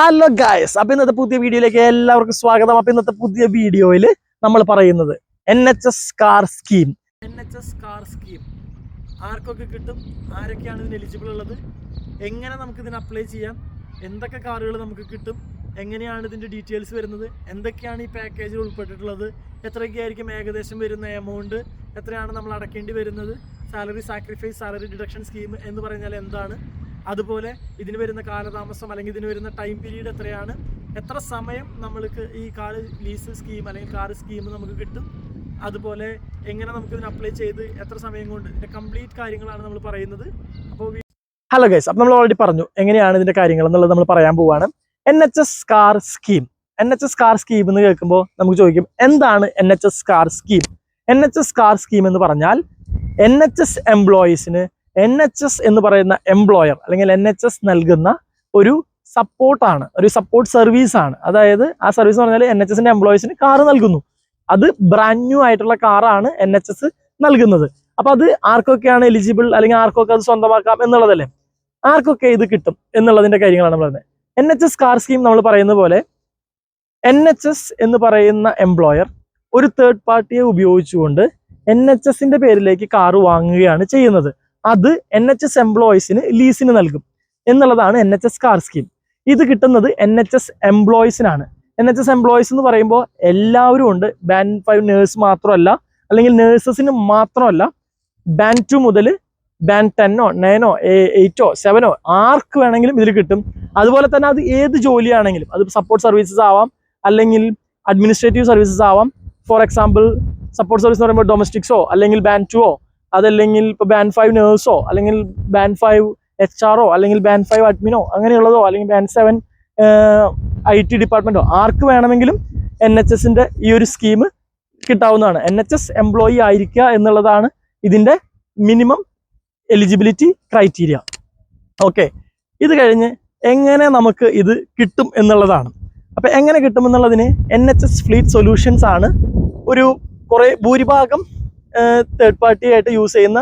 Hello guys അപ്പൊ ഇന്നത്തെ പുതിയ വീഡിയോയിലേക്ക് എല്ലാവർക്കും സ്വാഗതം. അപ്പൊ ഇന്നത്തെ പുതിയ വീഡിയോയിൽ നമ്മൾ പറയുന്നത് N H S car scheme N H S car scheme ആർക്കൊക്കെ കിട്ടും? ആരൊക്കെയാണ് ഇതിന് എലിജിബിൾ ഉള്ളത്? എങ്ങനെ നമുക്ക് ഇതിന് അപ്ലൈ ചെയ്യാം? എന്തൊക്കെ കാറുകൾ നമുക്ക് കിട്ടും? എങ്ങനെയാണ് ഇതിന്റെ ഡീറ്റെയിൽസ് വരുന്നത്? എന്തൊക്കെയാണ് ഈ പാക്കേജിൽ ഉൾപ്പെട്ടിട്ടുള്ളത്? എത്രയൊക്കെയായിരിക്കും ഏകദേശം വരുന്ന എമൗണ്ട് എത്രയാണ് നമ്മൾ അടക്കേണ്ടി വരുന്നത്? Salary sacrifice salary deduction scheme എന്ന് പറഞ്ഞാൽ എന്താണ്? അതുപോലെ ഇതിന് വരുന്ന കാലതാമസം അല്ലെങ്കിൽ ഇതിന് വരുന്ന ടൈം പീരീഡ് എത്രയാണ്? എത്ര സമയം നമ്മൾക്ക് ഈ കാർ ലീസ് സ്കീം അല്ലെങ്കിൽ കാർ സ്കീം നമുക്ക് കിട്ടും? അതുപോലെ എങ്ങനെ നമുക്ക് ഇതിന് അപ്ലൈ ചെയ്ത് എത്ര സമയം കൊണ്ട്? ഇതിന്റെ കംപ്ലീറ്റ് കാര്യങ്ങളാണ് നമ്മൾ പറയുന്നത്. അപ്പോൾ ഹലോ ഗൈസ് അപ്പം നമ്മൾ ഓൾറെഡി പറഞ്ഞു എങ്ങനെയാണ് ഇതിന്റെ കാര്യങ്ങൾ എന്നുള്ളത് നമ്മൾ പറയാൻ പോവുകയാണ് N H S car scheme N H S car scheme എന്ന് കേൾക്കുമ്പോൾ നമുക്ക് ചോദിക്കും എന്താണ് N H S car scheme N H S car scheme എന്ന് പറഞ്ഞാൽ എൻ എച്ച് എസ് എംപ്ലോയീസിന് എൻ എച്ച് എസ് എന്ന് പറയുന്ന എംപ്ലോയർ അല്ലെങ്കിൽ എൻ എച്ച് എസ് നൽകുന്ന ഒരു സപ്പോർട്ടാണ് ഒരു സപ്പോർട്ട് സർവീസ് ആണ്. അതായത് ആ സർവീസ് എന്ന് പറഞ്ഞാൽ എൻ എച്ച് എസിന്റെ എംപ്ലോയീസിന് കാർ നൽകുന്നു. അത് ബ്രാൻഡ് ന്യൂ ആയിട്ടുള്ള കാറാണ് എൻ എച്ച് എസ് നൽകുന്നത്. അപ്പൊ അത് ആർക്കൊക്കെയാണ് എലിജിബിൾ അല്ലെങ്കിൽ ആർക്കൊക്കെ അത് സ്വന്തമാക്കാം എന്നുള്ളതല്ലേ? ആർക്കൊക്കെ ഇത് കിട്ടും എന്നുള്ളതിന്റെ കാര്യങ്ങളാണ് പറയുന്നത് N H S car scheme നമ്മൾ പറയുന്ന പോലെ എൻ എച്ച് എസ് എന്ന് പറയുന്ന എംപ്ലോയർ ഒരു തേർഡ് പാർട്ടിയെ ഉപയോഗിച്ചുകൊണ്ട് എൻ എച്ച് എസിന്റെ പേരിലേക്ക് കാർ വാങ്ങുകയാണ് ചെയ്യുന്നത്. അത് എൻ എച്ച് എസ് എംപ്ലോയീസിന് ലീസിന് നൽകും. എന്നുള്ളതാണ് N H S car scheme ഇത് കിട്ടുന്നത് എൻ എച്ച് എസ് എംപ്ലോയീസിനാണ് എൻ എച്ച് എസ് എംപ്ലോയീസ് എന്ന് പറയുമ്പോൾ എല്ലാവരും ഉണ്ട്. ബാൻഡ് ഫൈവ് നേഴ്സ് മാത്രമല്ല അല്ലെങ്കിൽ നേഴ്സസിന് മാത്രമല്ല ബാൻഡ് ടു മുതൽ ബാൻഡ് ടെന്നോ നയനോ എയ്റ്റോ സെവനോ ആർക്ക് വേണമെങ്കിലും ഇതിൽ കിട്ടും. അതുപോലെ തന്നെ അത് ഏത് ജോലിയാണെങ്കിലും അത് സപ്പോർട്ട് സർവീസസ് ആവാം അല്ലെങ്കിൽ അഡ്മിനിസ്ട്രേറ്റീവ് സർവീസസ് ആവാം. ഫോർ എക്സാമ്പിൾ സപ്പോർട്ട് സർവീസ് എന്ന് പറയുമ്പോൾ ഡൊമസ്റ്റിക്സോ അല്ലെങ്കിൽ ബാൻഡ് ടുവോ അതല്ലെങ്കിൽ ഇപ്പോൾ ബാൻഡ് ഫൈവ് നേഴ്സോ അല്ലെങ്കിൽ ബാൻഡ് ഫൈവ് എച്ച് ആറോ അല്ലെങ്കിൽ ബാൻഡ് ഫൈവ് അഡ്മിനോ അങ്ങനെയുള്ളതോ അല്ലെങ്കിൽ ബാൻഡ് സെവൻ ഐ ടി ഡിപ്പാർട്ട്മെന്റോ ആർക്ക് വേണമെങ്കിലും എൻ എച്ച് എസിന്റെ ഈ ഒരു സ്കീം കിട്ടാവുന്നതാണ്. എൻ എച്ച് എസ് എംപ്ലോയി ആയിരിക്കുക എന്നുള്ളതാണ് ഇതിന്റെ മിനിമം എലിജിബിലിറ്റി ക്രൈറ്റീരിയ ഓക്കെ ഇത് കഴിഞ്ഞ് എങ്ങനെ നമുക്ക് ഇത് കിട്ടും എന്നുള്ളതാണ്. അപ്പൊ എങ്ങനെ കിട്ടും എന്നുള്ളതിന് N H S fleet solutions ആണ് ഒരു കുറെ ഭൂരിഭാഗം തേർഡ് പാർട്ടി ആയിട്ട് യൂസ് ചെയ്യുന്ന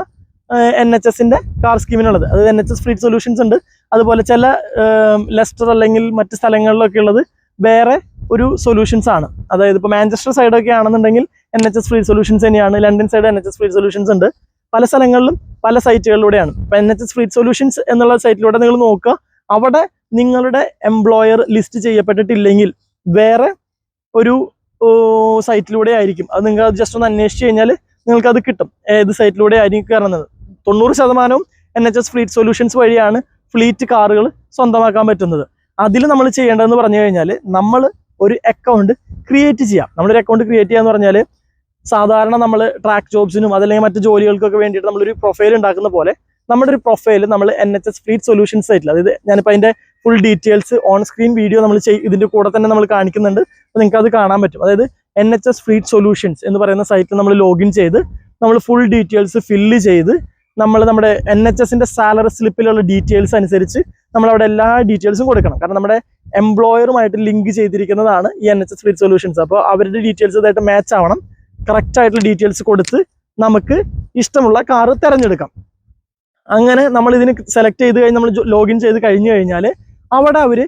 എൻ എച്ച് എസിന്റെ കാർ സ്കീമിനുള്ളത് അതായത് N H S fleet solutions ഉണ്ട്. അതുപോലെ ചില ലെസ്റ്റർ അല്ലെങ്കിൽ മറ്റ് സ്ഥലങ്ങളിലൊക്കെ ഉള്ളത് വേറെ ഒരു സൊല്യൂഷൻസ് ആണ്. അതായത് ഇപ്പോൾ മാഞ്ചസ്റ്റർ സൈഡൊക്കെ ആണെന്നുണ്ടെങ്കിൽ N H S fleet solutions തന്നെയാണ്. London side N H S fleet solutions ഉണ്ട്. പല സ്ഥലങ്ങളിലും പല സൈറ്റുകളിലൂടെയാണ് ഇപ്പം N H S fleet solutions എന്നുള്ള സൈറ്റിലൂടെ നിങ്ങൾ നോക്കുക. അവിടെ നിങ്ങളുടെ എംപ്ലോയർ ലിസ്റ്റ് ചെയ്യപ്പെട്ടിട്ടില്ലെങ്കിൽ വേറെ ഒരു സൈറ്റിലൂടെ ആയിരിക്കും. അത് നിങ്ങൾ ജസ്റ്റ് ഒന്ന് അന്വേഷിച്ച് കഴിഞ്ഞാൽ നിങ്ങൾക്ക് അത് കിട്ടും ഏത് സൈറ്റിലൂടെ ആയിരിക്കും കയറുന്നത്. തൊണ്ണൂറ് ശതമാനവും N H S fleet solutions വഴിയാണ് ഫ്ലീറ്റ് കാറുകൾ സ്വന്തമാക്കാൻ പറ്റുന്നത്. അതിൽ നമ്മൾ ചെയ്യേണ്ടതെന്ന് പറഞ്ഞു കഴിഞ്ഞാൽ നമ്മൾ ഒരു അക്കൗണ്ട് ക്രിയേറ്റ് ചെയ്യാം. നമ്മളൊരു അക്കൗണ്ട് ക്രിയേറ്റ് ചെയ്യാന്ന് പറഞ്ഞാൽ സാധാരണ നമ്മൾ ട്രാക്ക് ജോബ്സിനും അതല്ലെങ്കിൽ മറ്റ് ജോലികൾക്കൊക്കെ വേണ്ടിയിട്ട് നമ്മളൊരു പ്രൊഫൈൽ ഉണ്ടാക്കുന്ന പോലെ നമ്മുടെ ഒരു പ്രൊഫൈൽ നമ്മൾ N H S fleet solutions സൈറ്റിൽ അതായത് ഞാനിപ്പോൾ അതിന്റെ full details on screen video നമ്മൾ ചെയ് ഇതിന്റെ കൂടെ തന്നെ നമ്മൾ കാണിക്കുന്നുണ്ട്. അപ്പോൾ നിങ്ങൾക്ക് അത് കാണാൻ പറ്റും. അതായത് N H S fleet solutions എന്ന് പറയുന്ന സൈറ്റിൽ നമ്മൾ ലോഗിൻ ചെയ്ത് നമ്മൾ ഫുൾ ഡീറ്റെയിൽസ് ഫില്ല് ചെയ്ത് നമ്മൾ നമ്മുടെ എൻ എച്ച് എസിന്റെ സാലറി സ്ലിപ്പിലുള്ള ഡീറ്റെയിൽസ് അനുസരിച്ച് നമ്മൾ അവിടെ എല്ലാ ഡീറ്റെയിൽസും കൊടുക്കണം. കാരണം നമ്മുടെ എംപ്ലോയറുമായിട്ട് ലിങ്ക് ചെയ്തിരിക്കുന്നതാണ് ഈ N H S fleet solutions അപ്പോൾ അവരുടെ ഡീറ്റെയിൽസ് ഇതായിട്ട് മാച്ച് ആവണം. കറക്റ്റ് ആയിട്ടുള്ള ഡീറ്റെയിൽസ് കൊടുത്ത് നമുക്ക് ഇഷ്ടമുള്ള കാറ് തിരഞ്ഞെടുക്കാം. അങ്ങനെ നമ്മൾ ഇതിന് സെലക്ട് ചെയ്ത് കഴിഞ്ഞ് നമ്മൾ ലോഗിൻ ചെയ്ത് കഴിഞ്ഞു കഴിഞ്ഞാൽ അവിടെ അവർ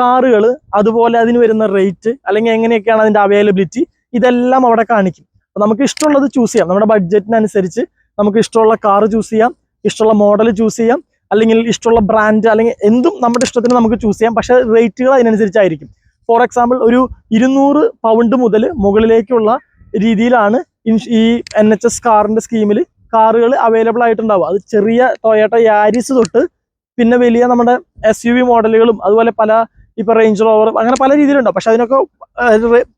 കാറുകൾ അതുപോലെ അതിന് വരുന്ന റേറ്റ് അല്ലെങ്കിൽ എങ്ങനെയൊക്കെയാണ് അതിന്റെ അവൈലബിലിറ്റി ഇതെല്ലാം അവിടെ കാണിക്കും. അപ്പോൾ നമുക്ക് ഇഷ്ടമുള്ളത് ചൂസ് ചെയ്യാം. നമ്മുടെ ബഡ്ജറ്റിനനുസരിച്ച് നമുക്ക് ഇഷ്ടമുള്ള കാറ് ചൂസ് ചെയ്യാം ഇഷ്ടമുള്ള മോഡൽ ചൂസ് ചെയ്യാം അല്ലെങ്കിൽ ഇഷ്ടമുള്ള ബ്രാൻഡ് അല്ലെങ്കിൽ എന്തും നമ്മുടെ ഇഷ്ടത്തിന് നമുക്ക് ചൂസ് ചെയ്യാം. പക്ഷേ റേറ്റുകൾ അതിനനുസരിച്ചായിരിക്കും. ഫോർ എക്സാമ്പിൾ ഒരു ഇരുന്നൂറ് പൗണ്ട് മുതൽ മുകളിലേക്കുള്ള രീതിയിലാണ് ഈ എൻ എച്ച് എസ് കാറിന്റെ സ്കീമിൽ കാറുകൾ അവൈലബിൾ ആയിട്ടുണ്ടാവും അത് ചെറിയ ടൊയോട്ട യാരിസ് തൊട്ട് പിന്നെ വലിയ നമ്മുടെ എസ് യു വി മോഡലുകളും അതുപോലെ പല ഇപ്പൊ റേഞ്ച് റോവർ അങ്ങനെ പല രീതിയിലുണ്ടാവും. പക്ഷെ അതിനൊക്കെ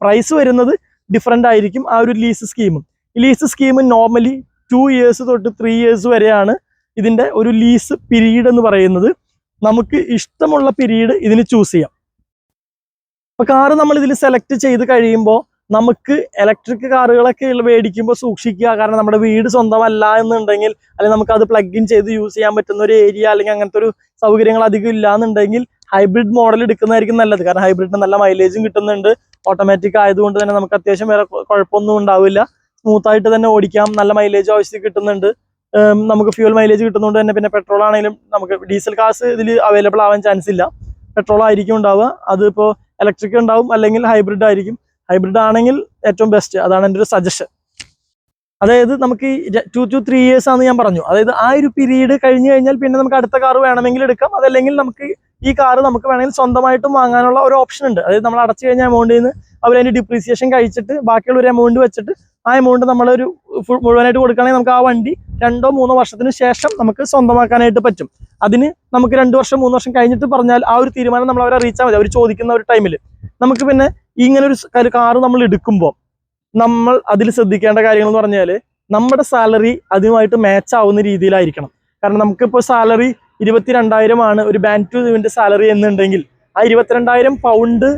പ്രൈസ് വരുന്നത് ഡിഫറെന്റ് ആയിരിക്കും ആ ഒരു lease സ്കീമും lease scheme normally two years തൊട്ട് ത്രീ ഇയേഴ്സ് വരെയാണ് ഇതിന്റെ ഒരു ലീസ് പീരീഡ് എന്ന് പറയുന്നത്. നമുക്ക് ഇഷ്ടമുള്ള പീരീഡ് ഇതിന് ചൂസ് ചെയ്യാം. അപ്പൊ കാറ് നമ്മൾ ഇതിൽ സെലക്ട് ചെയ്ത് കഴിയുമ്പോൾ നമുക്ക് ഇലക്ട്രിക് കാറുകളൊക്കെ മേടിക്കുമ്പോൾ സൂക്ഷിക്കുക. കാരണം നമ്മുടെ വീട് സ്വന്തമല്ല എന്നുണ്ടെങ്കിൽ അല്ലെങ്കിൽ നമുക്ക് അത് പ്ലഗ് ഇൻ ചെയ്ത് യൂസ് ചെയ്യാൻ പറ്റുന്ന ഒരു ഏരിയ അല്ലെങ്കിൽ അങ്ങനത്തെ ഒരു സൗകര്യങ്ങൾ അധികം ഇല്ല എന്നുണ്ടെങ്കിൽ ഹൈബ്രിഡ് മോഡൽ എടുക്കുന്നതായിരിക്കും നല്ലത്. കാരണം ഹൈബ്രിഡിന് നല്ല മൈലേജും കിട്ടുന്നുണ്ട്. ഓട്ടോമാറ്റിക് ആയതുകൊണ്ട് തന്നെ നമുക്ക് അത്യാവശ്യം വേറെ കുഴപ്പമൊന്നും ഉണ്ടാവില്ല. സ്മൂത്ത് ആയിട്ട് തന്നെ ഓടിക്കാം. നല്ല മൈലേജ് ആവശ്യത്തിൽ കിട്ടുന്നുണ്ട്. നമുക്ക് ഫ്യൂൽ മൈലേജ് കിട്ടുന്നതുകൊണ്ട് തന്നെ പിന്നെ പെട്രോൾ ആണെങ്കിലും നമുക്ക് ഡീസൽ കാസ് ഇതിൽ അവൈലബിൾ ആവാൻ ചാൻസ് ഇല്ല. പെട്രോൾ ആയിരിക്കും ഉണ്ടാവുക. അതിപ്പോൾ ഇലക്ട്രിക് ഉണ്ടാവും അല്ലെങ്കിൽ ഹൈബ്രിഡ് ആയിരിക്കും. ഹൈബ്രിഡ് ആണെങ്കിൽ ഏറ്റവും ബെസ്റ്റ് അതാണ് എന്റെ ഒരു സജഷൻ അതായത് നമുക്ക് ടു ടു ത്രീ ഇയേഴ്സ് ആണെന്ന് ഞാൻ പറഞ്ഞു. അതായത് ആ ഒരു പീരീഡ് കഴിഞ്ഞു കഴിഞ്ഞാൽ പിന്നെ നമുക്ക് അടുത്ത കാർ വേണമെങ്കിൽ എടുക്കാം. അതല്ലെങ്കിൽ നമുക്ക് ഈ കാർ നമുക്ക് വേണമെങ്കിൽ സ്വന്തമായിട്ടും വാങ്ങാനുള്ള ഒരു ഓപ്ഷൻ ഉണ്ട്. അതായത് നമ്മൾ അടച്ചു കഴിഞ്ഞ എമൗണ്ടിൽ നിന്ന് അവർ അതിന്റെ ഡിപ്രീസിയേഷൻ കഴിച്ചിട്ട് ബാക്കിയുള്ള ഒരു എമൗണ്ട് വെച്ചിട്ട് ആ എമൗണ്ട് നമ്മളൊരു ഫുൾ മുഴുവനായിട്ട് കൊടുക്കുകയാണെങ്കിൽ നമുക്ക് ആ വണ്ടി രണ്ടോ മൂന്നോ വർഷത്തിന് ശേഷം നമുക്ക് സ്വന്തമാക്കാനായിട്ട് പറ്റും. അതിന് നമുക്ക് രണ്ട് വർഷം മൂന്ന് വർഷം കഴിഞ്ഞിട്ട് പറഞ്ഞാൽ ആ ഒരു തീരുമാനം നമ്മൾ അവരെ അറിയിച്ചാൽ മതി അവർ ചോദിക്കുന്ന ഒരു ടൈമിൽ നമുക്ക് പിന്നെ ഇങ്ങനെ ഒരു കാറ് നമ്മൾ എടുക്കുമ്പോൾ നമ്മൾ അതിൽ ശ്രദ്ധിക്കേണ്ട കാര്യങ്ങൾ എന്ന് പറഞ്ഞാൽ നമ്മുടെ സാലറി അതുമായിട്ട് മാച്ച് ആവുന്ന രീതിയിലായിരിക്കണം. കാരണം നമുക്കിപ്പോൾ സാലറി ഇരുപത്തിരണ്ടായിരം ആണ് ഒരു ബാൻ ടു സാലറി എന്നുണ്ടെങ്കിൽ. ആ ഇരുപത്തിരണ്ടായിരം പൗണ്ട്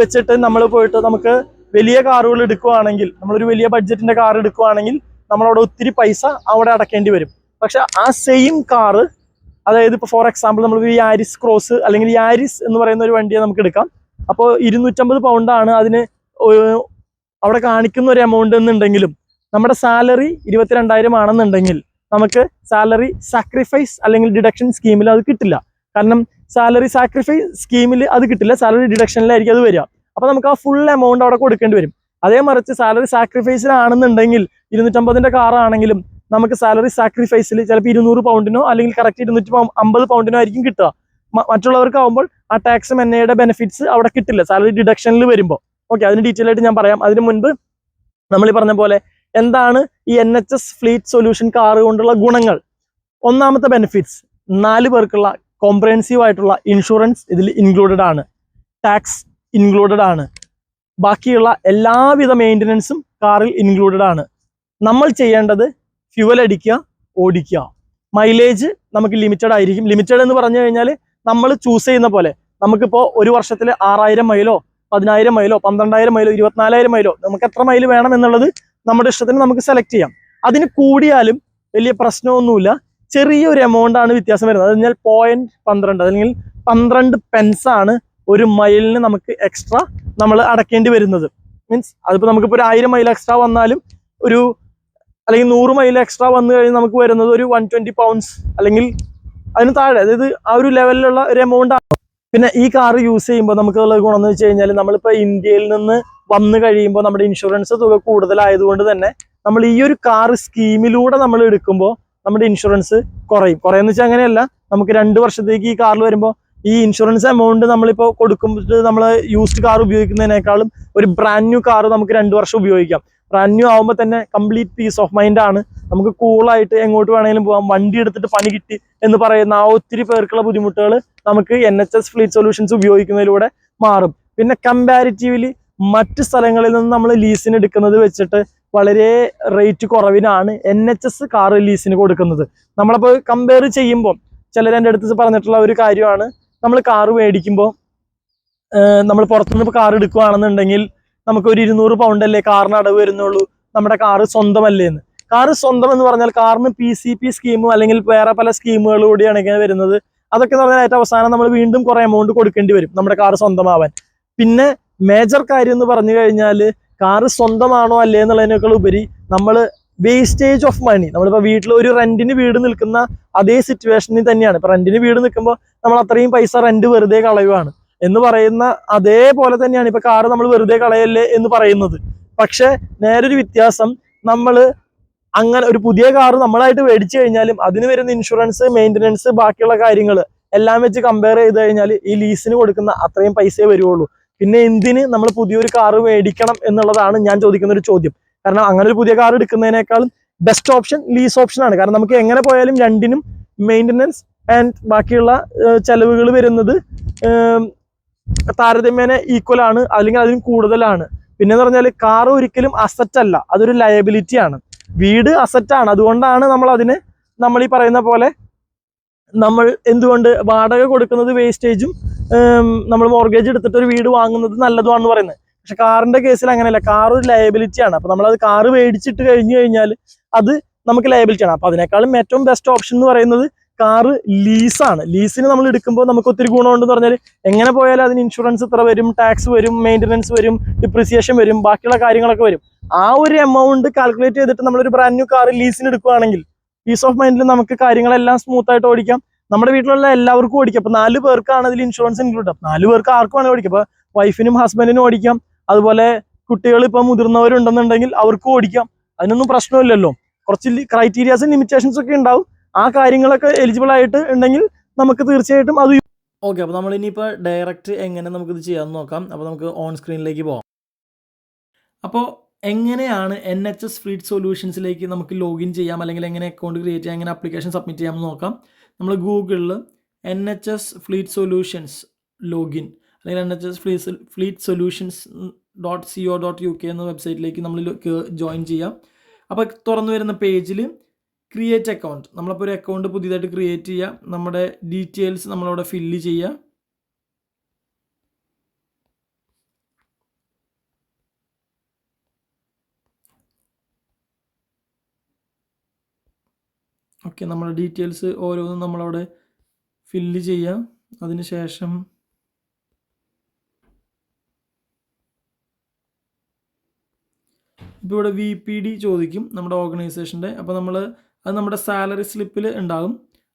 വെച്ചിട്ട് നമ്മൾ പോയിട്ട് നമുക്ക് വലിയ കാറുകൾ എടുക്കുവാണെങ്കിൽ നമ്മളൊരു വലിയ ബഡ്ജറ്റിന്റെ കാർ എടുക്കുവാണെങ്കിൽ നമ്മളവിടെ ഒത്തിരി പൈസ അവിടെ അടക്കേണ്ടി വരും. പക്ഷെ ആ സെയിം കാറ് അതായത് ഇപ്പോൾ ഫോർ എക്സാമ്പിൾ നമ്മൾ ഈ യാരിസ് ക്രോസ് അല്ലെങ്കിൽ യാരിസ് എന്ന് പറയുന്ന ഒരു വണ്ടിയെ നമുക്ക് എടുക്കാം. അപ്പോൾ ഇരുന്നൂറ്റമ്പത് പൗണ്ടാണ് അതിന് അവിടെ കാണിക്കുന്ന ഒരു എമൗണ്ട് എന്നുണ്ടെങ്കിലും നമ്മുടെ സാലറി ഇരുപത്തിരണ്ടായിരം ആണെന്നുണ്ടെങ്കിൽ നമുക്ക് സാലറി സാക്രിഫൈസ് അല്ലെങ്കിൽ ഡിഡക്ഷൻ സ്കീമിൽ അത് കിട്ടില്ല. കാരണം സാലറി സാക്രിഫൈസ് സ്കീമിൽ അത് കിട്ടില്ല. സാലറി ഡിഡക്ഷനിലായിരിക്കും അത് വരിക. അപ്പോൾ നമുക്ക് ആ ഫുൾ എമൗണ്ട് അവിടെ കൊടുക്കേണ്ടി വരും. അതേ മറിച്ച് സാലറി സാക്രിഫൈസിലാണെന്നുണ്ടെങ്കിൽ ഇരുന്നൂറ്റമ്പതിന്റെ കാറാണെങ്കിലും നമുക്ക് സാലറി സാക്രിഫൈസിൽ ചിലപ്പോൾ ഇരുന്നൂറ് പൗണ്ടിനോ അല്ലെങ്കിൽ കറക്റ്റ് ഇരുന്നൂറ്റി അമ്പത് പൗണ്ടിനോ ആയിരിക്കും കിട്ടുക. മറ്റുള്ളവർക്ക് മറ്റുള്ളവർക്കാവുമ്പോൾ ആ ടാക്സും എൻ എയുടെ ബെനിഫിറ്റ്സ് അവിടെ കിട്ടില്ല. സാലറി ഡിഡക്ഷനിൽ വരുമ്പോൾ ഓക്കെ അതിന് ഡീറ്റെയിൽ ആയിട്ട് ഞാൻ പറയാം. അതിന് മുൻപ് നമ്മൾ ഈ പറഞ്ഞ പോലെ എന്താണ് ഈ N H S fleet solution car കൊണ്ടുള്ള ഗുണങ്ങൾ? ഒന്നാമത്തെ ബെനിഫിറ്റ്സ് നാല് പേർക്കുള്ള കോംപ്രഹെൻസീവ് ആയിട്ടുള്ള ഇൻഷുറൻസ് ഇതിൽ ഇൻക്ലൂഡഡ് ആണ്. ടാക്സ് ഇൻക്ലൂഡഡ് ആണ്. ബാക്കിയുള്ള എല്ലാവിധ മെയിന്റനൻസും കാറിൽ ഇൻക്ലൂഡഡ് ആണ്. നമ്മൾ ചെയ്യേണ്ടത് ഫ്യുവൽ അടിക്കുക ഓടിക്കുക. മൈലേജ് നമുക്ക് ലിമിറ്റഡ് ആയിരിക്കും. ലിമിറ്റഡ് എന്ന് പറഞ്ഞു കഴിഞ്ഞാൽ നമ്മൾ ചൂസ് ചെയ്യുന്ന പോലെ. നമുക്കിപ്പോൾ ഒരു വർഷത്തിൽ ആറായിരം മൈലോ പതിനായിരം മൈലോ പന്ത്രണ്ടായിരം മൈലോ ഇരുപത്തിനാലായിരം മൈലോ നമുക്ക് എത്ര മൈൽ വേണം എന്നുള്ളത് നമ്മുടെ ഇഷ്ടത്തിന് നമുക്ക് സെലക്ട് ചെയ്യാം. അതിന് കൂടിയാലും വലിയ പ്രശ്നമൊന്നുമില്ല. ചെറിയൊരു എമൗണ്ട് ആണ് വ്യത്യാസം വരുന്നത്. അത് കഴിഞ്ഞാൽ പോയിന്റ് പന്ത്രണ്ട് അല്ലെങ്കിൽ പന്ത്രണ്ട് പെൻസ് ആണ് ഒരു മൈലിന് നമുക്ക് എക്സ്ട്രാ നമ്മൾ അടക്കേണ്ടി വരുന്നത്. മീൻസ് അതിപ്പോൾ നമുക്കിപ്പോൾ ഒരു ആയിരം മൈൽ എക്സ്ട്രാ വന്നാലും ഒരു അല്ലെങ്കിൽ നൂറ് മൈൽ എക്സ്ട്രാ വന്നു കഴിഞ്ഞാൽ നമുക്ക് വരുന്നത് ഒരു വൺ ട്വന്റി പൗണ്ട്സ് അല്ലെങ്കിൽ അതിന് താഴെ. അതായത് ആ ഒരു ലെവലിലുള്ള ഒരു എമൗണ്ട് ആണ്. പിന്നെ ഈ കാർ യൂസ് ചെയ്യുമ്പോൾ നമുക്കുള്ള ഗുണം എന്ന് വെച്ച് കഴിഞ്ഞാൽ നമ്മളിപ്പോൾ ഇന്ത്യയിൽ നിന്ന് വന്നു കഴിയുമ്പോൾ നമ്മുടെ ഇൻഷുറൻസ് തുക കൂടുതലായതുകൊണ്ട് തന്നെ നമ്മൾ ഈ ഒരു കാർ സ്കീമിലൂടെ നമ്മൾ എടുക്കുമ്പോൾ നമ്മുടെ ഇൻഷുറൻസ് കുറയും. കുറയെന്ന് വെച്ചാൽ അങ്ങനെയല്ല. നമുക്ക് രണ്ട് വർഷത്തേക്ക് ഈ കാറിൽ വരുമ്പോൾ ഈ ഇൻഷുറൻസ് എമൗണ്ട് നമ്മളിപ്പോൾ കൊടുക്കുമ്പോൾ നമ്മൾ യൂസ്ഡ് കാർ ഉപയോഗിക്കുന്നതിനേക്കാളും ഒരു ബ്രാൻഡ് ന്യൂ കാർ നമുക്ക് രണ്ട് വർഷം ഉപയോഗിക്കാം. ബ്രാൻഡ് ന്യൂ ആകുമ്പോൾ തന്നെ കംപ്ലീറ്റ് പീസ് ഓഫ് മൈൻഡ് ആണ്. നമുക്ക് കൂളായിട്ട് എങ്ങോട്ട് വേണമെങ്കിലും പോകാം വണ്ടി എടുത്തിട്ട് പണി കിട്ടി എന്ന് പറയുന്ന ആ ഒത്തിരി പേർക്കുള്ള ബുദ്ധിമുട്ടുകൾ നമുക്ക് N H S fleet solutions ഉപയോഗിക്കുന്നതിലൂടെ മാറും. പിന്നെ കമ്പാരിറ്റീവ്ലി മറ്റ് സ്ഥലങ്ങളിൽ നിന്ന് നമ്മൾ ലീസിന് എടുക്കുന്നത് വെച്ചിട്ട് വളരെ റേറ്റ് കുറവിനാണ് എൻ എച്ച് എസ് കാർ ലീസിന് കൊടുക്കുന്നത്. നമ്മളപ്പോൾ കമ്പയർ ചെയ്യുമ്പോൾ ചിലർ എന്റെ അടുത്ത് പറഞ്ഞിട്ടുള്ള ഒരു കാര്യമാണ്. നമ്മൾ കാറ് മേടിക്കുമ്പോൾ നമ്മൾ പുറത്തുനിന്ന് ഇപ്പോൾ കാർ എടുക്കുകയാണെന്നുണ്ടെങ്കിൽ നമുക്ക് ഒരു ഇരുന്നൂറ് പൗണ്ട് അല്ലേ കാറിന് അടവ് വരുന്നുള്ളൂ. നമ്മുടെ കാറ് സ്വന്തമല്ലേ എന്ന്. കാറ് സ്വന്തം എന്ന് പറഞ്ഞാൽ കാറിന് പി സി പി സ്കീമും അല്ലെങ്കിൽ വേറെ പല സ്കീമുകൾ കൂടിയാണ് ഇങ്ങനെ വരുന്നത്. അതൊക്കെ എന്ന് പറഞ്ഞാൽ ഏറ്റവും അവസാനം നമ്മൾ വീണ്ടും കുറേ എമൗണ്ട് കൊടുക്കേണ്ടി വരും നമ്മുടെ കാറ് സ്വന്തമാവാൻ. പിന്നെ മേജർ കാര്യം എന്ന് പറഞ്ഞു കഴിഞ്ഞാൽ കാറ് സ്വന്തമാണോ അല്ലേ എന്നുള്ളതിനേക്കാൾ ഉപരി നമ്മൾ വേസ്റ്റേജ് ഓഫ് മണി നമ്മളിപ്പോൾ വീട്ടിൽ ഒരു റെന്റിന് വീട് നിൽക്കുന്ന അതേ സിറ്റുവേഷനിൽ തന്നെയാണ്. ഇപ്പൊ റെന്റിന് വീട് നിൽക്കുമ്പോൾ നമ്മൾ അത്രയും പൈസ റെന്റ് വെറുതെ കളയുവാണ്. എന്ന് പറയുന്ന അതേപോലെ തന്നെയാണ് ഇപ്പൊ കാറ് നമ്മൾ വെറുതെ കളയല്ലേ എന്ന് പറയുന്നത്. പക്ഷെ നേരൊരു വ്യത്യാസം നമ്മൾ അങ്ങനെ ഒരു പുതിയ കാറ് നമ്മളായിട്ട് മേടിച്ചു കഴിഞ്ഞാലും അതിന് വരുന്ന ഇൻഷുറൻസ് മെയിന്റനൻസ് ബാക്കിയുള്ള കാര്യങ്ങൾ എല്ലാം വെച്ച് കമ്പയർ ചെയ്ത് കഴിഞ്ഞാൽ ഈ ലീസിന് കൊടുക്കുന്ന അത്രയും പൈസയെ വരുവുള്ളൂ. പിന്നെ എന്തിന് നമ്മൾ പുതിയൊരു കാറ് മേടിക്കണം എന്നുള്ളതാണ് ഞാൻ ചോദിക്കുന്ന ഒരു ചോദ്യം. കാരണം അങ്ങനെ ഒരു പുതിയ കാർ എടുക്കുന്നതിനേക്കാളും ബെസ്റ്റ് ഓപ്ഷൻ ലീസ് ഓപ്ഷൻ ആണ്. കാരണം നമുക്ക് എങ്ങനെ പോയാലും രണ്ടിനും മെയിന്റനൻസ് ആൻഡ് ബാക്കിയുള്ള ചെലവുകൾ വരുന്നത് താരതമ്യേന ഈക്വൽ ആണ് അല്ലെങ്കിൽ അതിന് കൂടുതലാണ്. പിന്നെ എന്ന് പറഞ്ഞാൽ കാർ ഒരിക്കലും അസറ്റ് അല്ല. അതൊരു ലയബിലിറ്റി ആണ്. വീട് അസറ്റ് ആണ്. അതുകൊണ്ടാണ് നമ്മൾ അതിന് നമ്മൾ ഈ പറയുന്ന പോലെ നമ്മൾ എന്തുകൊണ്ട് വാടക കൊടുക്കുന്നത് വേസ്റ്റേജും നമ്മൾ മോർഗേജ് എടുത്തിട്ട് ഒരു വീട് വാങ്ങുന്നത് നല്ലതുമാണെന്ന് പറയുന്നത്. പക്ഷെ കാറിന്റെ കേസിൽ അങ്ങനെയല്ല. കാർ ഒരു ലയബിലിറ്റി ആണ്. അപ്പൊ നമ്മളത് കാറ് മേടിച്ചിട്ട് കഴിഞ്ഞു കഴിഞ്ഞാൽ അത് നമുക്ക് ലയബിലിറ്റി ആണ്. അപ്പൊ അതിനേക്കാളും ഏറ്റവും ബെസ്റ്റ് ഓപ്ഷൻ എന്ന് പറയുന്നത് കാറ് ലീസാണ് ലീസിന് നമ്മൾ എടുക്കുമ്പോൾ നമുക്ക് ഒത്തിരി ഗുണമുണ്ടെന്ന് പറഞ്ഞാൽ എങ്ങനെ പോയാലും അതിന് ഇൻഷുറൻസ് ഇത്ര വരും ടാക്സ് വരും മെയിന്റനൻസ് വരും ഡിപ്രിസിയേഷൻ വരും ബാക്കിയുള്ള കാര്യങ്ങളൊക്കെ വരും. ആ ഒരു എമൗണ്ട് കാൽക്കുലേറ്റ് ചെയ്തിട്ട് നമ്മളൊരു ബ്രാൻഡ് ന്യൂ കാർ ലീസിന് എടുക്കുകയാണെങ്കിൽ പീസ് ഓഫ് മൈൻഡിൽ നമുക്ക് കാര്യങ്ങളെല്ലാം സ്മൂത്തായിട്ട് ഓടിക്കാം. നമ്മുടെ വീട്ടിലുള്ള എല്ലാവർക്കും ഓടിക്കാം. അപ്പൊ നാല് പേർക്കാണ് അതിൽ ഇൻഷുറൻസ് ഇൻക്ലൂഡ് നാല് പേർക്ക് ആർക്കും വേണമെങ്കിൽ ഓടിക്കാം. അപ്പൊ വൈഫിനും ഹസ്ബൻഡിനും ഓടിക്കാം. അതുപോലെ കുട്ടികൾ ഇപ്പൊ മുതിർന്നവരുണ്ടെന്നുണ്ടെങ്കിൽ അവർക്കും ഓടിക്കാം. അതിനൊന്നും പ്രശ്നമില്ലല്ലോ. കുറച്ച് ക്രൈറ്റീരിയാസും ലിമിറ്റേഷൻസ് ഒക്കെ ഉണ്ടാവും. ആ കാര്യങ്ങളൊക്കെ എലിജിബിൾ ആയിട്ട് ഉണ്ടെങ്കിൽ നമുക്ക് തീർച്ചയായിട്ടും അത് ഓക്കെ അപ്പോൾ നമ്മൾ ഇനിയിപ്പോൾ ഡയറക്റ്റ് എങ്ങനെ നമുക്കിത് ചെയ്യാമെന്ന് നോക്കാം. അപ്പോൾ നമുക്ക് ഓൺ സ്ക്രീനിലേക്ക് പോകാം അപ്പോൾ എങ്ങനെയാണ് എൻ എച്ച് എസ് ഫ്രീഡ് സൊല്യൂഷൻസിലേക്ക് നമുക്ക് ലോഗിൻ ചെയ്യാം? അല്ലെങ്കിൽ എങ്ങനെ അക്കൗണ്ട് ക്രിയേറ്റ് ചെയ്യാം? എങ്ങനെ അപ്ലിക്കേഷൻ സബ്മിറ്റ് ചെയ്യാമെന്ന് നോക്കാം. നമ്മൾ ഗൂഗിളിൽ N H S fleet solutions login അല്ലെങ്കിൽ N H S fleet fleet solutions dot C O dot U K എന്ന വെബ്സൈറ്റിലേക്ക് നമ്മൾ ജോയിൻ ചെയ്യാം. അപ്പോൾ തുറന്നു വരുന്ന പേജിൽ ക്രിയേറ്റ് അക്കൗണ്ട് നമ്മളിപ്പോൾ ഒരു അക്കൗണ്ട് പുതിയതായിട്ട് ക്രിയേറ്റ് ചെയ്യുക നമ്മുടെ ഡീറ്റെയിൽസ് നമ്മളവിടെ ഫില്ല് ചെയ്യുക ഓക്കെ നമ്മുടെ ഡീറ്റെയിൽസ് ഓരോന്നും നമ്മളവിടെ ഫില്ല് ചെയ്യാം. അതിന് ശേഷം ഇപ്പോൾ ഇവിടെ വി പി ഡി ചോദിക്കും നമ്മുടെ ഓർഗനൈസേഷന്റെ. അപ്പോൾ നമ്മൾ അത് നമ്മുടെ സാലറി സ്ലിപ്പിൽ ഉണ്ടാകും.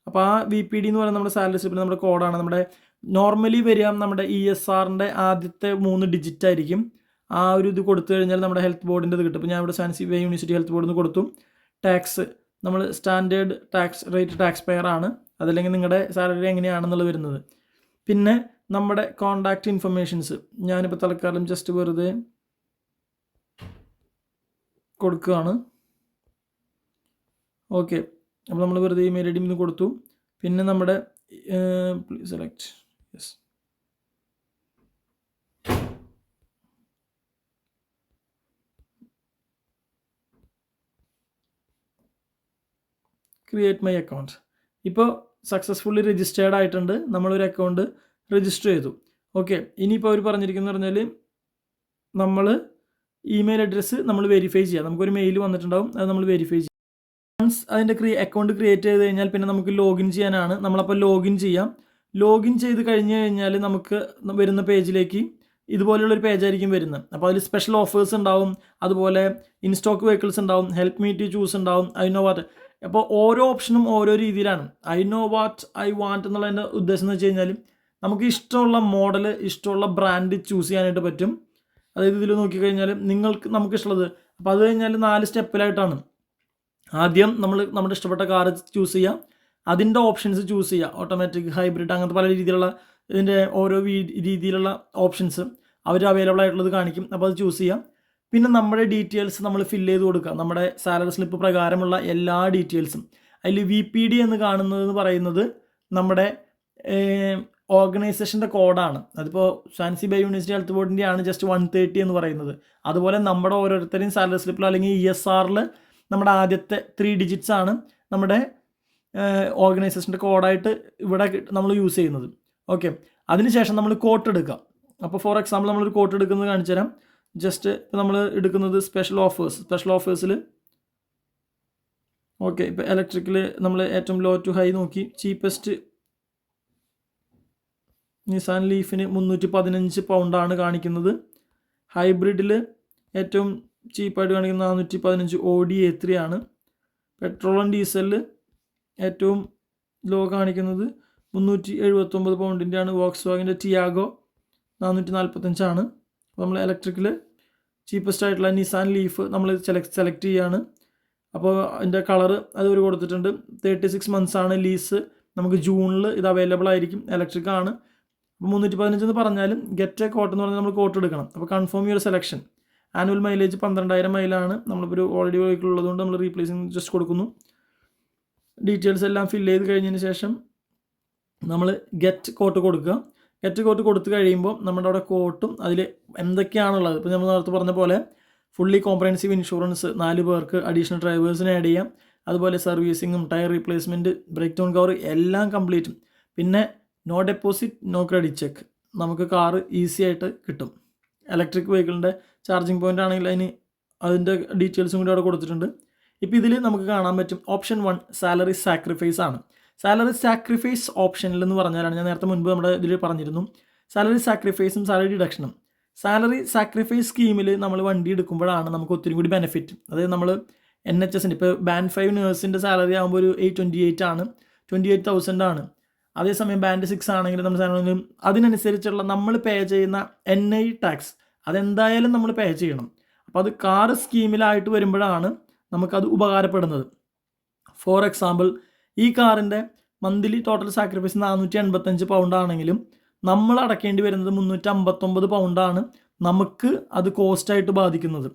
അപ്പോൾ ആ വി പി ഡി എന്ന് പറയുന്നത് നമ്മുടെ സാലറി സ്ലിപ്പിൽ നമ്മുടെ കോഡാണ്. നമ്മുടെ നോർമലി വരിക നമ്മുടെ ഇ എസ് ആറിന്റെ ആദ്യത്തെ മൂന്ന് ഡിജിറ്റ് ആയിരിക്കും. ആ ഒരു ഇത് കൊടുത്തു കഴിഞ്ഞാൽ നമ്മുടെ ഹെൽത്ത് ബോർഡിന്റെ ഇത് കിട്ടും. ഞാൻ ഇവിടെ സയൻസ് യൂണിവേഴ്സിറ്റി ഹെൽത്ത് ബോർഡിൽ നിന്ന് കൊടുത്തു. ടാക്സ് നമ്മൾ standard tax rate tax payer ആണ്. അതല്ലെങ്കിൽ നിങ്ങളുടെ സാലറി എങ്ങനെയാണെന്നുള്ളത് വരുന്നത്. പിന്നെ നമ്മുടെ കോണ്ടാക്റ്റ് ഇൻഫർമേഷൻസ്. ഞാനിപ്പോൾ തൽക്കാലം ജസ്റ്റ് വെറുതെ കൊടുക്കുകയാണ്. ഓക്കെ അപ്പോൾ നമ്മൾ വെറുതെ ഇമെയിൽ ഐ ഡി കൊടുത്തു. പിന്നെ നമ്മുടെ please select yes create my account ഇപ്പോൾ സക്സസ്ഫുള്ളി രജിസ്റ്റേർഡ് ആയിട്ടുണ്ട്. നമ്മളൊരു അക്കൗണ്ട് രജിസ്റ്റർ ചെയ്തു. ഓക്കെ ഇനിയിപ്പോൾ അവർ പറഞ്ഞിരിക്കുന്നത് പറഞ്ഞാൽ നമ്മൾ ഇമെയിൽ അഡ്രസ്സ് നമ്മൾ വെരിഫൈ ചെയ്യാം. നമുക്കൊരു മെയിൽ വന്നിട്ടുണ്ടാവും. അത് നമ്മൾ വെരിഫൈ ചെയ്യാം. വൺസ് അതിന്റെ ക്രിയ അക്കൗണ്ട് ക്രിയേറ്റ് ചെയ്ത് കഴിഞ്ഞാൽ പിന്നെ നമുക്ക് ലോഗിൻ ചെയ്യാനാണ്. നമ്മളപ്പോൾ ലോഗിൻ ചെയ്യാം. ലോഗിൻ ചെയ്ത് കഴിഞ്ഞ് കഴിഞ്ഞാൽ നമുക്ക് വരുന്ന പേജിലേക്ക് ഇതുപോലെയുള്ള ഒരു പേജായിരിക്കും വരുന്നത്. അപ്പോൾ അതിൽ സ്പെഷ്യൽ ഓഫേഴ്സ് ഉണ്ടാവും. അതുപോലെ ഇൻസ്റ്റോക്ക് വെഹിക്കിൾസ് ഉണ്ടാവും. ഹെൽപ്പ് മീ ടു ചൂസ് ഉണ്ടാവും. ഐ നോ വാട്ട് അപ്പോൾ ഓരോ ഓപ്ഷനും ഓരോ രീതിയിലാണ്. I know what I want എന്നുള്ളതിന്റെ ഉദ്ദേശം എന്ന് വെച്ച് കഴിഞ്ഞാൽ നമുക്ക് ഇഷ്ടമുള്ള മോഡൽ ഇഷ്ടമുള്ള ബ്രാൻഡ് ചൂസ് ചെയ്യാനായിട്ട് പറ്റും. അതായത് ഇതിൽ നോക്കിക്കഴിഞ്ഞാൽ നിങ്ങൾക്ക് നമുക്ക് ഇഷ്ടമുള്ളത്. അപ്പോൾ അത് കഴിഞ്ഞാൽ നാല് സ്റ്റെപ്പിലായിട്ടാണ് ആദ്യം നമ്മൾ നമ്മുടെ ഇഷ്ടപ്പെട്ട കാർ ചൂസ് ചെയ്യാം. അതിന്റെ ഓപ്ഷൻസ് ചൂസ് ചെയ്യുക ഓട്ടോമാറ്റിക് ഹൈബ്രിഡ് അങ്ങനത്തെ പല രീതിയിലുള്ള ഇതിന്റെ ഓരോ രീതിയിലുള്ള ഓപ്ഷൻസ് അവർ അവൈലബിൾ ആയിട്ടുള്ളത് കാണിക്കും. അപ്പോൾ അത് ചൂസ് ചെയ്യാം. പിന്നെ നമ്മുടെ ഡീറ്റെയിൽസ് നമ്മൾ ഫില്ല് ചെയ്ത് കൊടുക്കുക. നമ്മുടെ സാലറി സ്ലിപ്പ് പ്രകാരമുള്ള എല്ലാ ഡീറ്റെയിൽസും അതിൽ വി പി ഡി എന്ന് കാണുന്നത് എന്ന് പറയുന്നത് നമ്മുടെ ഓർഗനൈസേഷന്റെ കോഡാണ് അതിപ്പോൾ സാൻസി ബൈ യൂണിവേഴ്സിറ്റി ഹെൽത്ത് ബോർഡിന്റെ ആണ് ജസ്റ്റ് വൺ തേർട്ടി എന്ന് പറയുന്നത്. അതുപോലെ നമ്മുടെ ഓരോരുത്തരെയും സാലറി സ്ലിപ്പിൽ അല്ലെങ്കിൽ ഇ എസ് ആറിൽ നമ്മുടെ ആദ്യത്തെ ത്രീ ഡിജിറ്റ്സ് ആണ് നമ്മുടെ ഓർഗനൈസേഷന്റെ കോഡായിട്ട് ഇവിടെ നമ്മൾ യൂസ് ചെയ്യുന്നത്. ഓക്കെ അതിനുശേഷം നമ്മൾ കോട്ട് എടുക്കുക. അപ്പോൾ ഫോർ എക്സാമ്പിൾ നമ്മളൊരു കോട്ട് എടുക്കുന്നത് കാണിച്ചു തരാം ജസ്റ്റ് ഇപ്പോൾ നമ്മൾ എടുക്കുന്നത് സ്പെഷ്യൽ ഓഫേഴ്സ് സ്പെഷ്യൽ ഓഫേഴ്സിൽ ഓക്കെ ഇപ്പോൾ ഇലക്ട്രിക്കിൽ നമ്മൾ ഏറ്റവും ലോ ടു ഹൈ നോക്കി. ചീപ്പസ്റ്റ് നിസാൻ ലീഫിന് മുന്നൂറ്റി പതിനഞ്ച് പൗണ്ടാണ് കാണിക്കുന്നത്. ഹൈബ്രിഡിൽ ഏറ്റവും ചീപ്പായിട്ട് കാണിക്കുന്നത് നാനൂറ്റി പതിനഞ്ച് ഒ ഡി എ ത്രീ ആണ് ആൻഡ് ഡീസലിൽ ഏറ്റവും ലോ കാണിക്കുന്നത് മുന്നൂറ്റി എഴുപത്തൊമ്പത് പൗണ്ടിന്റെ ആണ്. വോക്സ് വാഗിന്റെ ടിയാഗോ നാനൂറ്റി നാൽപ്പത്തഞ്ചാണ് നമ്മൾ ഇലക്ട്രിക്കിൽ ചീപ്പസ്റ്റ് ആയിട്ടുള്ള നിസാൻ ലീഫ് നമ്മൾ സെലക്ട് സെലക്ട് ചെയ്യുകയാണ് അപ്പോൾ അതിന്റെ കളർ അത് ഒരു കൊടുത്തിട്ടുണ്ട്. തേർട്ടി സിക്സ് മന്ത്സ് ആണ് ലീസ് നമുക്ക് ജൂണിൽ ഇത് അവൈലബിൾ ആയിരിക്കും. ഇലക്ട്രിക് ആണ്. അപ്പോൾ മുന്നൂറ്റി പതിനഞ്ച് എന്ന് പറഞ്ഞാലും ഗെറ്റ് എ കോട്ട് എന്ന് പറഞ്ഞാൽ നമ്മൾ കോട്ട് എടുക്കണം. അപ്പോൾ confirm your selection annual mileage പന്ത്രണ്ടായിരം മൈലാണ് നമ്മളിപ്പോൾ ഒരു ഓൾറെഡി വെഹിക്കിൾ ഉള്ളതുകൊണ്ട് നമ്മൾ റീപ്ലേസിങ് ജസ്റ്റ് കൊടുക്കുന്നു. ഡീറ്റെയിൽസ് എല്ലാം ഫില്ല് ചെയ്ത് കഴിഞ്ഞതിന് ശേഷം നമ്മൾ ഗെറ്റ് കോട്ട് കൊടുക്കുക. ഗെറ്റ് കോട്ട് കൊടുത്തു കഴിയുമ്പോൾ നമ്മുടെ അവിടെ കോട്ടും അതിൽ എന്തൊക്കെയാണുള്ളത്? ഇപ്പോൾ നമ്മൾ നേരത്തെ പറഞ്ഞ പോലെ ഫുള്ളി കോംപ്രഹെൻസീവ് ഇൻഷുറൻസ് നാല് പേർക്ക് അഡീഷണൽ ഡ്രൈവേഴ്സിന് ആഡ് ചെയ്യാം. അതുപോലെ സർവീസിങ്ങും tyre replacement breakdown cover എല്ലാം കംപ്ലീറ്റും പിന്നെ no deposit no credit check നമുക്ക് കാറ് ഈസി ആയിട്ട് കിട്ടും. ഇലക്ട്രിക് വെഹിക്കിളിന്റെ ചാർജിങ് പോയിന്റ് ആണെങ്കിൽ അതിന് അതിന്റെ ഡീറ്റെയിൽസും കൂടി അവിടെ കൊടുത്തിട്ടുണ്ട്. ഇപ്പോൾ ഇതിൽ നമുക്ക് കാണാൻ പറ്റും ഓപ്ഷൻ വൺ സാലറി സാക്രിഫൈസ് ആണ്. സാലറി സാക്രിഫൈസ് ഓപ്ഷനിൽ എന്ന് പറഞ്ഞാലാണ് ഞാൻ നേരത്തെ മുൻപ് നമ്മുടെ ഇതിൽ പറഞ്ഞിരുന്നു. സാലറി സാക്രിഫൈസും സാലറി ഡിഡക്ഷനും സാലറി സാക്രിഫൈസ് സ്കീമിൽ നമ്മൾ വണ്ടി എടുക്കുമ്പോഴാണ് നമുക്ക് ഒത്തിരി കൂടി ബെനിഫിറ്റ് അതായത് നമ്മൾ എൻ എച്ച് എസിന്റെ ഇപ്പോൾ ബാൻഡ് ഫൈവ് നേഴ്സിന്റെ സാലറി ആകുമ്പോൾ ഒരു എയ്റ്റ് ട്വന്റി എയ്റ്റ് ആണ്. ട്വന്റി എയ്റ്റ് തൗസൻഡ് ആണ്. അതേസമയം ബാൻഡ് സിക്സ് ആണെങ്കിൽ നമ്മൾ സാധനം അതിനനുസരിച്ചുള്ള നമ്മൾ പേ ചെയ്യുന്ന എൻ ഐ ടാക്സ് അതെന്തായാലും നമ്മൾ പേ ചെയ്യണം. അപ്പോൾ അത് കാർ സ്കീമിലായിട്ട് വരുമ്പോഴാണ് നമുക്കത് ഉപകാരപ്പെടുന്നത്. ഫോർ എക്സാമ്പിൾ ഈ കാറിന്റെ മന്ത്ലി ടോട്ടൽ സാക്രിഫൈസ് നാനൂറ്റി എൺപത്തഞ്ച് പൗണ്ടാണെങ്കിലും നമ്മൾ അടക്കേണ്ടി വരുന്നത് മുന്നൂറ്റി അമ്പത്തൊമ്പത് പൗണ്ടാണ് നമുക്ക് അത് കോസ്റ്റായിട്ട് ബാധിക്കുന്നത്.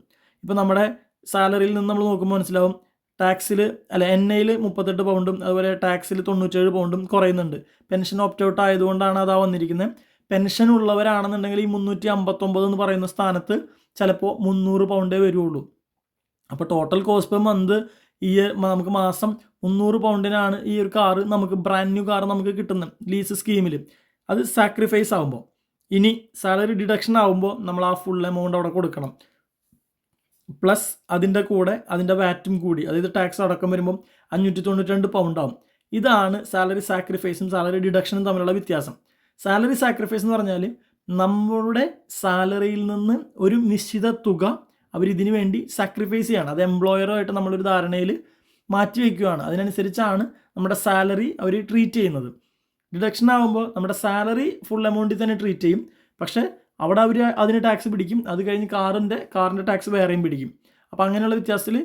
ഇപ്പോൾ നമ്മുടെ സാലറിയിൽ നിന്ന് നമ്മൾ നോക്കുമ്പോൾ മനസ്സിലാവും ടാക്സിൽ അല്ല എൻ ഐയിൽ മുപ്പത്തെട്ട് പൗണ്ടും അതുപോലെ ടാക്സിൽ തൊണ്ണൂറ്റേഴ് പൗണ്ടും കുറയുന്നുണ്ട്. പെൻഷൻ ഓപ്റ്റ് ഔട്ട് ആയതുകൊണ്ടാണ് അതാ വന്നിരിക്കുന്നത്. പെൻഷൻ ഉള്ളവരാണെന്നുണ്ടെങ്കിൽ ഈ മുന്നൂറ്റി അമ്പത്തൊമ്പത് എന്ന് പറയുന്ന സ്ഥാനത്ത് ചിലപ്പോൾ മുന്നൂറ് പൗണ്ടേ വരുള്ളൂ. അപ്പോൾ ടോട്ടൽ കോസ്റ്റ് പെർ മന്ത് ഈ നമുക്ക് മാസം മുന്നൂറ് പൗണ്ടിനാണ് ഈ ഒരു കാറ് നമുക്ക് ബ്രാൻഡ് ന്യൂ കാർ നമുക്ക് കിട്ടുന്നത് ലീസ് സ്കീമിൽ അത് സാക്രിഫൈസ് ആകുമ്പോൾ ഇനി സാലറി ഡിഡക്ഷൻ ആകുമ്പോൾ നമ്മൾ ആ ഫുൾ എമൗണ്ട് അവിടെ കൊടുക്കണം. പ്ലസ് അതിന്റെ കൂടെ അതിന്റെ വാറ്റും കൂടി അതായത് ടാക്സ് അടക്കം വരുമ്പോൾ അഞ്ഞൂറ്റി തൊണ്ണൂറ്റി രണ്ട് പൗണ്ട് ആവും ഇതാണ് സാലറി സാക്രിഫൈസും സാലറി ഡിഡക്ഷനും തമ്മിലുള്ള വ്യത്യാസം. സാലറി സാക്രിഫൈസ് എന്ന് പറഞ്ഞാൽ നമ്മളുടെ സാലറിയിൽ നിന്ന് ഒരു നിശ്ചിത തുക അവർ ഇതിനു വേണ്ടി സാക്രിഫൈസ് ചെയ്യുകയാണ് അത് എംപ്ലോയറുമായിട്ട് നമ്മളൊരു ധാരണയിൽ മാറ്റി വയ്ക്കുകയാണ് അതിനനുസരിച്ചാണ് നമ്മുടെ സാലറി അവർ ട്രീറ്റ് ചെയ്യുന്നത്. ഡിഡക്ഷൻ ആകുമ്പോൾ നമ്മുടെ സാലറി ഫുൾ എമൗണ്ടിൽ തന്നെ ട്രീറ്റ് ചെയ്യും. പക്ഷേ അവിടെ അവർ അതിന് ടാക്സ് പിടിക്കും. അത് കഴിഞ്ഞ് കാറിന്റെ കാറിന്റെ ടാക്സ് വേറെയും പിടിക്കും. അപ്പോൾ അങ്ങനെയുള്ള വ്യത്യാസത്തിൽ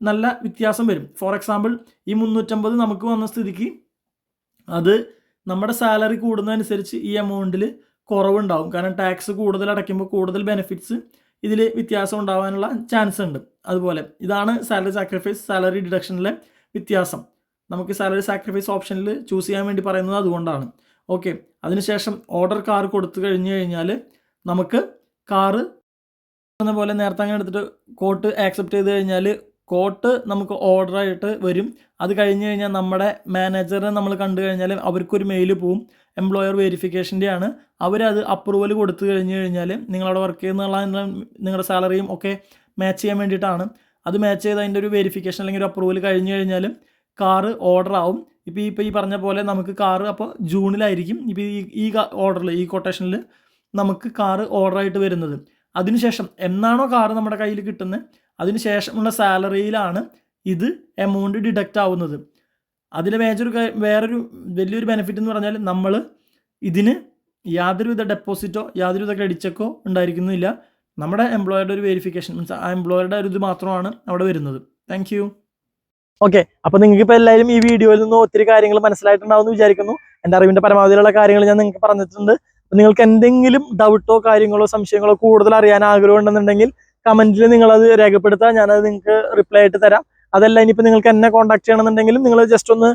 നല്ല വ്യത്യാസം വരും. ഫോർ എക്സാമ്പിൾ ഈ മുന്നൂറ്റമ്പത് നമുക്ക് വന്ന സ്ഥിതിക്ക് അത് നമ്മുടെ സാലറി കൂടുന്നതനുസരിച്ച് ഈ എമൗണ്ടിൽ കുറവുണ്ടാവും. കാരണം ടാക്സ് കൂടുതൽ അടയ്ക്കുമ്പോൾ കൂടുതൽ ബെനിഫിറ്റ്സ് ഇതിൽ വ്യത്യാസം ഉണ്ടാകാനുള്ള ചാൻസ് ഉണ്ട്. അതുപോലെ ഇതാണ് സാലറി സാക്രിഫൈസ് സാലറി ഡിഡക്ഷനിലെ വ്യത്യാസം. നമുക്ക് സാലറി സാക്രിഫൈസ് ഓപ്ഷനിൽ ചൂസ് ചെയ്യാൻ വേണ്ടി പറയുന്നത് അതുകൊണ്ടാണ്. ഓക്കെ അതിനുശേഷം ഓർഡർ കാർ കൊടുത്തു കഴിഞ്ഞു കഴിഞ്ഞാൽ നമുക്ക് കാറ് എന്ന പോലെ നേരത്തെ അങ്ങനെ എടുത്തിട്ട് കോട്ട് ആക്സെപ്റ്റ് ചെയ്ത് കഴിഞ്ഞാൽ കോട്ട് നമുക്ക് ഓർഡറായിട്ട് വരും. അത് കഴിഞ്ഞ് കഴിഞ്ഞാൽ നമ്മുടെ മാനേജറെ നമ്മൾ കണ്ടു കഴിഞ്ഞാൽ അവർക്കൊരു മെയിൽ പോവും. എംപ്ലോയർ വെരിഫിക്കേഷന്റെ ആണ് അവരത് അപ്രൂവൽ കൊടുത്തു കഴിഞ്ഞ് കഴിഞ്ഞാൽ നിങ്ങളവിടെ വർക്ക് ചെയ്യുന്നുള്ള നിങ്ങളുടെ സാലറിയും ഒക്കെ മാച്ച് ചെയ്യാൻ വേണ്ടിയിട്ടാണ്. അത് മാച്ച് ചെയ്ത് അതിന്റെ ഒരു വെരിഫിക്കേഷൻ അല്ലെങ്കിൽ ഒരു അപ്രൂവൽ കഴിഞ്ഞ് കഴിഞ്ഞാൽ കാറ് ഓർഡർ ആവും. ഇപ്പോൾ ഇപ്പോൾ ഈ പറഞ്ഞ പോലെ നമുക്ക് കാറ് അപ്പോൾ ജൂണിലായിരിക്കും. ഇപ്പോൾ ഈ ഈ ഓർഡറിൽ ഈ കൊട്ടേഷനിൽ നമുക്ക് കാറ് ഓർഡറായിട്ട് വരുന്നത്. അതിനുശേഷം എന്നാണോ കാറ് നമ്മുടെ കയ്യിൽ കിട്ടുന്നത് അതിനുശേഷമുള്ള സാലറിയിലാണ് ഇത് എമൗണ്ട് ഡിഡക്റ്റ് ആവുന്നത്. അതിലെ മേജർ വേറൊരു വലിയൊരു ബെനിഫിറ്റ് എന്ന് പറഞ്ഞാൽ നമ്മൾ ഇതിന് യാതൊരുവിധ ഡെപ്പോസിറ്റോ യാതൊരുവിധ ക്രെഡിറ്റ് ചെക്കോ ഉണ്ടായിരിക്കുന്നില്ല. നമ്മുടെ എംപ്ലോയറുടെ ഒരു വെരിഫിക്കേഷൻ മീൻസ് ആ എംപ്ലോയറുടെ ഒരു ഇത് മാത്രമാണ് അവിടെ വരുന്നത്. താങ്ക് യു ഓക്കെ അപ്പോൾ നിങ്ങൾക്ക് ഇപ്പൊ എല്ലാവരും ഈ വീഡിയോയിൽ നിന്ന് ഒത്തിരി കാര്യങ്ങൾ മനസ്സിലായിട്ടുണ്ടാവുമെന്ന് വിചാരിക്കുന്നു. എന്റെ അറിവിന്റെ പരമാവധിയിലുള്ള കാര്യങ്ങൾ ഞാൻ നിങ്ങൾക്ക് പറഞ്ഞിട്ടുണ്ട്. നിങ്ങൾക്ക് എന്തെങ്കിലും ഡൗട്ടോ കാര്യങ്ങളോ സംശയങ്ങളോ കൂടുതൽ അറിയാൻ ആഗ്രഹം ഉണ്ടെന്നുണ്ടെങ്കിൽ കമന്റിൽ നിങ്ങളത് രേഖപ്പെടുത്താം ഞാനത് നിങ്ങൾക്ക് റിപ്ലൈ ആയിട്ട് തരാം. അതല്ല ഇനിയിപ്പോൾ നിങ്ങൾക്ക് എന്നെ കോൺടാക്ട് ചെയ്യണമെന്നുണ്ടെങ്കിലും നിങ്ങൾ ജസ്റ്റ് ഒന്ന്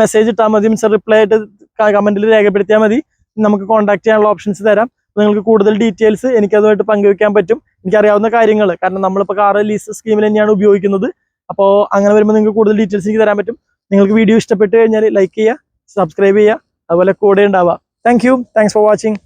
മെസ്സേജ് ഇട്ടാൽ മതി മീൻസ് റിപ്ലൈ ആയിട്ട് കമന്റിൽ രേഖപ്പെടുത്തിയാൽ മതി. നമുക്ക് കോൺടാക്ട് ചെയ്യാനുള്ള ഓപ്ഷൻസ് തരാം. നിങ്ങൾക്ക് കൂടുതൽ ഡീറ്റെയിൽസ് എനിക്കതുമായിട്ട് പങ്കുവെക്കാൻ പറ്റും. എനിക്കറിയാവുന്ന കാര്യങ്ങൾ കാരണം നമ്മളിപ്പോൾ കാർ ലീസ് സ്കീമിൽ തന്നെയാണ് ഉപയോഗിക്കുന്നത്. അപ്പോൾ അങ്ങനെ വരുമ്പോൾ നിങ്ങൾക്ക് കൂടുതൽ ഡീറ്റെയിൽസ് എനിക്ക് തരാൻ പറ്റും. നിങ്ങൾക്ക് വീഡിയോ ഇഷ്ടപ്പെട്ട് കഴിഞ്ഞാൽ ലൈക്ക് ചെയ്യുക സബ്സ്ക്രൈബ് ചെയ്യുക അതുപോലെ കൂടെ ഉണ്ടാവുക thank you thanks for watching